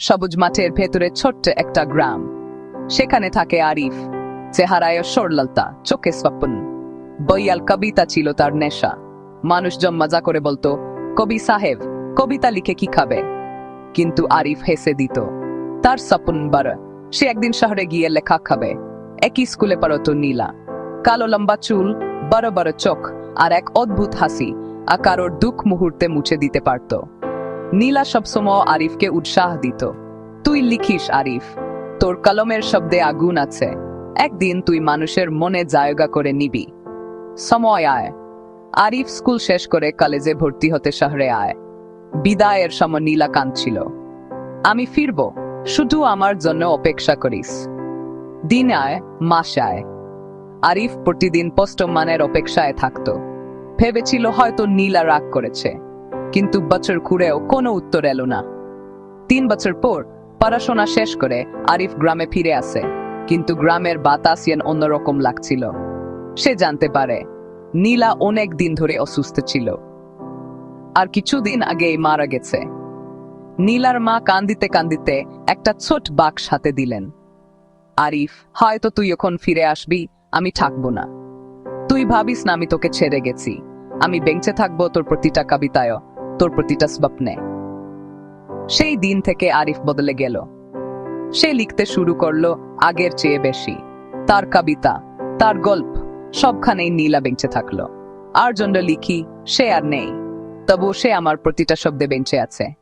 সবুজ মাঠের ভেতরে ছোট্ট একটা গ্রাম। সেখানে থাকে আরিফ, চেহারায় সরলতা চোখে স্বপ্ন। বইয়াল কবিতা ছিল তার নেশা। মানুষজন মজা করে বলতো, কবি সাহেব, কবিতা লিখে কি খাবে? কিন্তু আরিফ হেসে দিত, তার স্বপ্ন বড় সে একদিন শহরে গিয়ে লেখা খাবে। একই স্কুলে পড়তো নীলা। কালো লম্বা চুল, বড় বড় চোখ, আর এক অদ্ভুত হাসি আর কারোর দুঃখ মুহূর্তে মুছে দিতে পারত। নীলা সবসময় আরিফকে উৎসাহ দিত। তুই লিখিস, আরিফ। তোর কলমের শব্দে আগুন আছে। একদিন তুই মানুষের মনে জায়গা করে নিবি। সময় আয়। আরিফ স্কুল শেষ করে কলেজে ভর্তি হতে শহরে আয়। বিদায়ের সময় নীলা কাঁদছিল। আমি ফিরব। শুধু আমার জন্য অপেক্ষা করিস। দিন আয়, মাস আয়। আরিফ প্রতিদিন পোস্টমানের অপেক্ষায় থাকত। ভেবেছিল হয়তো নীলা রাগ করেছে। কিন্তু বছর ঘুরেও কোনো উত্তর এলো না। তিন বছর পর পড়াশোনা শেষ করে আরিফ গ্রামে ফিরে আসে, কিন্তু গ্রামের বাতাস যেন অন্যরকম লাগছিল। সে জানতে পারে, নীলা অনেক দিন ধরে অসুস্থ ছিল। আর কিছুদিন আগেই মারা গেছে। নীলার মা কান্দিতে কান্দিতে একটা ছোট বাক্স হাতে দিলেন। আরিফ, হয়তো তুই এখন ফিরে আসবি, আমি থাকব না। তুই ভাবিস না আমি তোকে ছেড়ে গেছি। আমি বেঞ্চে থাকব তোর প্রতিটা কবিতায় তোর প্রতিটা স্বপ্নে সেই দিন থেকে আরিফ বদলে গেল। সে লিখতে শুরু করল, আগের চেয়ে বেশি। তার কবিতা, তার গল্প সবখানেই নীলা বেঞ্চে থাকল। আর জন্য লিখি, সে আর নেই। তবু সে আমার প্রতিটা শব্দে বেঞ্চে আছে।